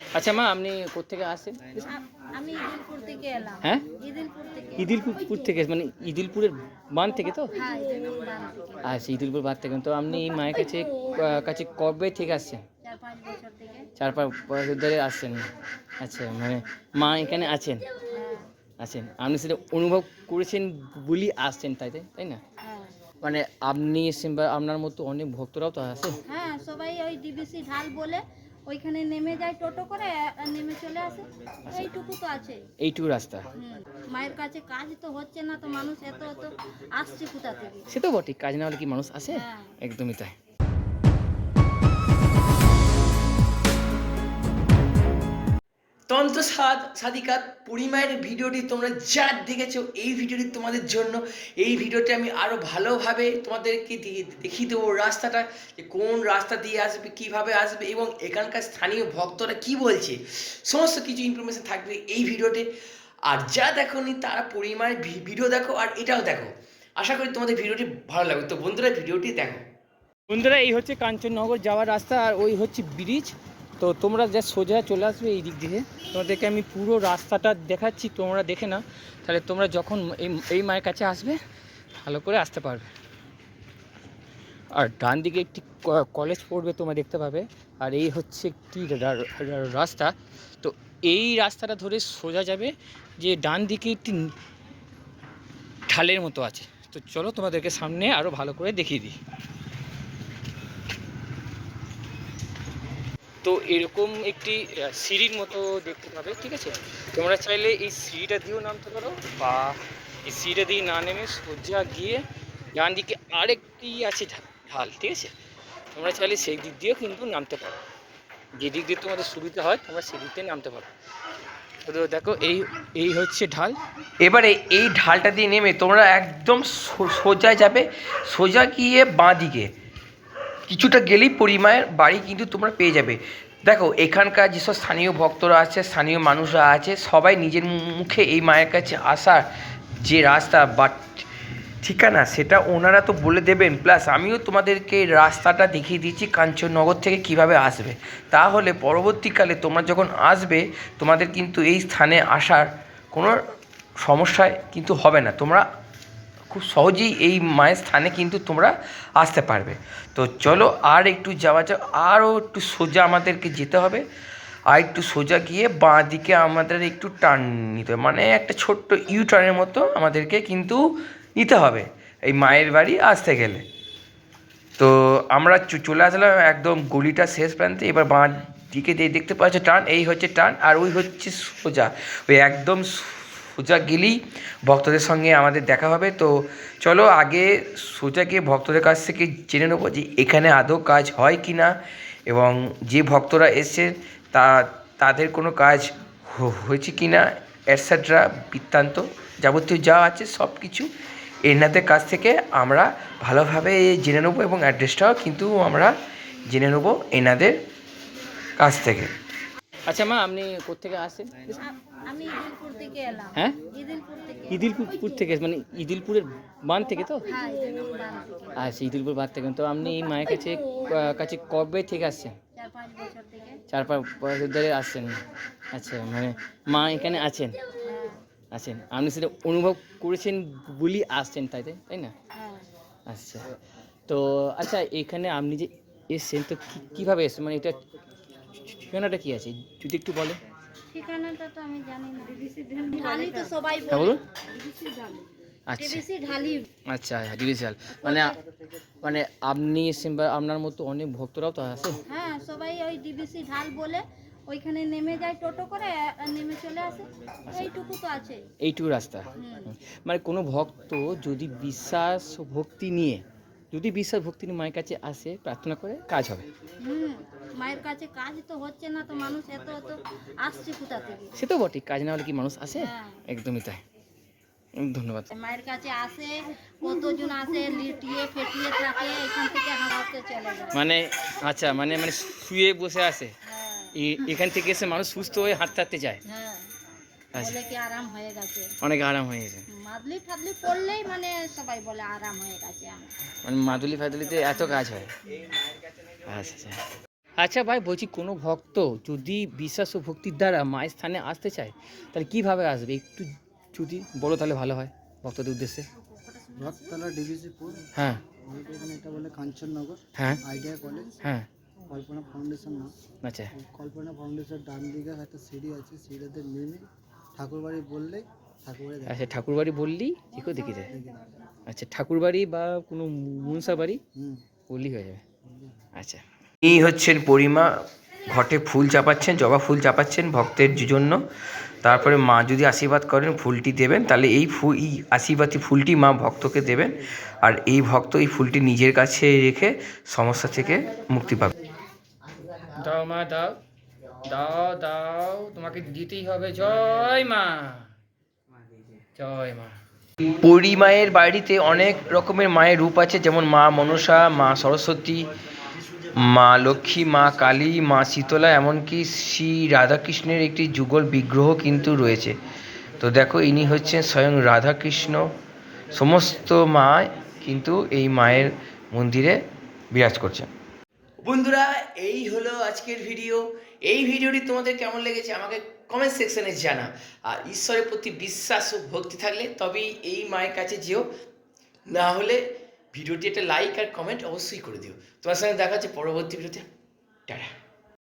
আচ্ছা মা আপনি কোথেকে আসেন? আমি ইদিলপুর থেকে এলাম। হ্যাঁ? ইদিলপুর থেকে। ইদিলপুর থেকে মানে ইদিলপুরের বান থেকে তো? হ্যাঁ ইদিলপুর বান থেকে। আচ্ছা ইদিলপুর বাদ থেকে। তো আপনি এই মায়ের কাছে কাছে কবে থেকে আসছেন? চার পাঁচ বছর থেকে। চার পাঁচ বছর ধরে আসছেন। আচ্ছা মানে মা এখানে আছেন? হ্যাঁ। আছেন। আপনি সেটা অনুভব করেছেন বলি আসছেন তাই তাই না? হ্যাঁ। মানে আপনি আপনার মতো অনেক ভক্তরাও তো আছে। হ্যাঁ সবাই ওই ডিবিসি ঢাল বলে ওইখানে নেমে যায় টোটো করে নেমে চলে আসে। এইটুকু তো আছে এইটুকু রাস্তা। মায়ের কাছে কাজ তো হচ্ছে না তো মানুষ এত এত আসছে কোথা থেকে? সে তো বটে কাজ না হলে কি মানুষ আসে? হ্যাঁ। একদমই তাই। তন্ত্র সাদ সাদিকাত পরিমায়ের ভিডিওটি তোমরা যা দেখেছ, এই ভিডিওটি তোমাদের জন্য। এই ভিডিওটি আমি আরও ভালোভাবে তোমাদেরকে দেখিয়ে দেবো রাস্তাটা, যে কোন রাস্তা দিয়ে আসবে, কীভাবে আসবে, এবং এখানকার স্থানীয় ভক্তরা কি বলছে, সমস্ত কিছু ইনফরমেশন থাকবে এই ভিডিওতে। আর যা দেখো নি তারা পরিমাণের ভিডিও দেখো, আর এটাও দেখো। আশা করি তোমাদের ভিডিওটি ভালো লাগবে। তো বন্ধুরা, ভিডিওটি দেখো। বন্ধুরা, এই হচ্ছে কাঞ্চননগর যাওয়ার রাস্তা, আর ওই হচ্ছে ব্রিজ। তো তোমরা যা সোজা চলে আসবে এই দিক দিয়ে। তোমাদেরকে আমি পুরো রাস্তাটা দেখাচ্ছি, তোমরা দেখে না তাহলে তোমরা যখন এই এই মায়ের কাছে আসবে, ভালো করে আসতে পারবে। আর ডান দিকে একটি কলেজ পড়বে তোমরা দেখতে পাবে। আর এই হচ্ছে একটি রাস্তা। তো এই রাস্তাটা ধরে সোজা যাবে যে ডান দিকে একটি ঢালের মতো আছে। তো চলো তোমাদেরকে সামনে আরও ভালো করে দেখিয়ে দিই। তো এরকম একটি সিঁড়ির মতো দেখতে পাবে, ঠিক আছে? তোমরা চাইলে এই সিঁড়িটা দিয়েও নামতে পারো, বা এই সিঁড়িটা দিয়ে না নেমে সোজা গিয়ে ডান দিকে আরেকটি আছে ঢাল, ঠিক আছে? তোমরা চাইলে সেই দিক দিয়েও কিন্তু নামতে পারো। যে দিক দিয়ে তোমাদের সুবিধা হয়, তোমরা সেই দিক দিয়ে নামতে পারো। তো দেখো, এই এই হচ্ছে ঢাল। এবারে এই ঢালটা দিয়ে নেমে তোমরা একদম সো- সোজা যাবে, সোজা গিয়ে বাঁ দিকে। কিছুটা গেলেই পরিমায়ের বাড়ি কিন্তু তোমরা পেয়ে যাবে। দেখো, এখানকার যেসব স্থানীয় ভক্তরা আছে, স্থানীয় মানুষরা আছে, সবাই নিজের মুখে এই মায়ের কাছে আসার যে রাস্তা বা ঠিকানা, সেটা ওনারা তো বলে দেবেন। প্লাস আমিও তোমাদেরকে রাস্তাটা দেখিয়ে দিচ্ছি কাঞ্চননগর থেকে কীভাবে আসবে। তাহলে পরবর্তীকালে তোমরা যখন আসবে, তোমাদের কিন্তু এই স্থানে আসার কোনো সমস্যায় কিন্তু হবে না। তোমরা খুব সহজেই এই মায়ের স্থানে কিন্তু তোমরা আসতে পারবে। তো চলো আর একটু যাওয়া যাক, আরও একটু সোজা আমাদেরকে যেতে হবে। আর একটু সোজা গিয়ে বাঁ দিকে আমাদের একটু টার্ন নিতে হবে। মানে একটা ছোট্ট ইউ টার্নের মতো আমাদেরকে কিন্তু নিতে হবে এই মায়ের বাড়ি আসতে গেলে। তো আমরা চলে আসলাম একদম গলিটা শেষ প্রান্তে। এবার বাঁ দিকে দিয়ে দেখতে পাচ্ছ, টার্ন, এই হচ্ছে টার্ন আর ওই হচ্ছে সোজা। ওই একদম সোজা গেলেই ভক্তদের সঙ্গে আমাদের দেখা হবে। তো চলো আগে সোজা গিয়ে ভক্তদের কাছ থেকে জেনে নেব যে এখানে আদৌ কাজ হয় কি না এবং যে ভক্তরা এসছে তা, তাদের কোনো কাজ হয়েছে কি না অ্যাটসেট্রা বৃত্তান্ত যাবতীয় যা আছে সব কিছু এনাদের কাছ থেকে আমরা ভালোভাবে জেনে নেব এবং অ্যাড্রেসটাও কিন্তু আমরা জেনে নেব এনাদের কাছ থেকে। আচ্ছা মা আপনি কোথেকে আসেন? আমি ইদিলপুর থেকে এলাম। হ্যাঁ? ইদিলপুর থেকে। ইদিলপুর থেকে মানে ইদিলপুরের বান থেকে তো? হ্যাঁ আচ্ছা ইদিলপুর বাদ থেকে। তো আপনি এই মায়ের কাছে কাছে কবে থেকে আসছেন? চার পাঁচ বছর থেকে। চার পাঁচ বছর ধরে আসছেন। আচ্ছা মানে মা এখানে আছেন? হ্যাঁ। আছেন। আপনি সেটা অনুভব করেছেন বলি আসছেন তাই তাই না? হ্যাঁ। আচ্ছা তো আচ্ছা এখানে আপনি যে এসছেন তো কীভাবে এসছেন? মানে এটা ঠিকানাটা কি আছে? যদি একটু বলে। ঠিকানাটা তো আমি জানি না ডিবিসি ঢালি তো সবাই হ্যাঁ বলে বলুন। ডিবিসি ঢালি। আচ্ছা। ডিবিসি ঢালি। আচ্ছা মানে মানে আপনি আপনার মতো অনেক ভক্তরাও তো আছে। হ্যাঁ সবাই ওই ডিবিসি ঢাল বলে ওইখানে নেমে যায় টোটো করে নেমে চলে আসে। এইটুকু তো আছে। এইটুকু রাস্তা। মানে কোনো ভক্ত যদি বিশ্বাস ভক্তি নিয়ে যদি বিশ্বাস ভক্তি নিয়ে মায়ের কাছে আসে প্রার্থনা করে কাজ হবে। হুম। মায়ের কাছে কাজ তো হচ্ছে না তো মানুষ এত এত আসছে কোথা থেকে? সে তো বটে কাজ না হলে কি মানুষ আসে? হ্যাঁ। একদমই তাই। ধন্যবাদ। মায়ের কাছে আসে কতজন আসে লিটিয়ে ফেটিয়ে থাকে এখান থেকে হাওয়াতে চলে যায়। মানে আচ্ছা মানে মানে শুয়ে বসে আসে। হ্যাঁ। এখান থেকে এসে মানুষ সুস্থ হয়ে হাঁটতে হাঁটতে যায়। হ্যাঁ। আচ্ছা। বলে কি আরাম হয়ে গেছে? অনেক আরাম হয়ে গেছে। মাদলি ফাদলি পড়লেই মানে সবাই বলে আরাম হয়ে গেছে মানে মাদুলি ফাদুলিতে এত কাজ হয়। আচ্ছা আচ্ছা। আচ্ছা ভাই বলছি কোনো ভক্ত যদি বিশ্বাস ও ভক্তির দ্বারা মায়ের স্থানে আসতে চায় তাহলে কীভাবে আসবে? একটু যদি বলো তাহলে ভালো হয় ভক্তদের উদ্দেশ্যে। রথতলা ডিভিসিপুর হ্যাঁ। আমাদের এখানে এটা বলে কাঞ্চননগর হ্যাঁ। আইডিয়া কলেজ হ্যাঁ। কল্পনা ফাউন্ডেশন না আচ্ছা। কল্পনা ফাউন্ডেশন ডান দিকে একটা সিঁড়ি আছে সিঁড়িতে নেমে ঠাকুরবাড়ি ঠাকুরবাড়ি আচ্ছা ঠাকুরবাড়ি বললি দেখো দেখি যায়। আচ্ছা ঠাকুরবাড়ি বা কোনো মনসা বাড়ি হুম। বললেই হয়ে যাবে। আচ্ছা। ইনি হচ্ছেন পরিমা। ঘটে ফুল চাপাচ্ছেন জবা ফুল চাপাচ্ছেন ভক্তের জন্য। তারপরে মা যদি আশীর্বাদ করেন ফুলটি দেবেন। তাহলে এই ফুল এই আশীর্বাদী ফুলটি মা ভক্তকে দেবেন। আর এই ভক্ত এই ফুলটি নিজের কাছে রেখে সমস্যা থেকে মুক্তি পাবে। দাও মা দাও। দাও দাও। তোমাকে দিতেই হবে। জয় মা। জয় মা। পরিমায়ের বাড়িতে অনেক রকমের মায়ের রূপ আছে যেমন মা মনসা মা সরস্বতী মা লক্ষ্মী, মা কালী, মা শীতলা, এমনকি শ্রী রাধাকৃষ্ণের একটি যুগল বিগ্রহ কিন্তু রয়েছে। তো দেখো, ইনি হচ্ছেন স্বয়ং রাধাকৃষ্ণ। সমস্ত মা কিন্তু এই মায়ের মন্দিরে বিরাজ করছেন। বন্ধুরা, এই হলো আজকের ভিডিও। এই ভিডিওটি তোমাদের কেমন লেগেছে আমাকে কমেন্ট সেকশনে জানা আর ঈশ্বরের প্রতি বিশ্বাস ও ভক্তি থাকলে তবেই এই মায়ের কাছে যেও। না হলে ভিডিওটি একটা লাইক আর কমেন্ট অবশ্যই করে দিও। তোমার সঙ্গে দেখা হচ্ছে পরবর্তী ভিডিওতে। টাটা।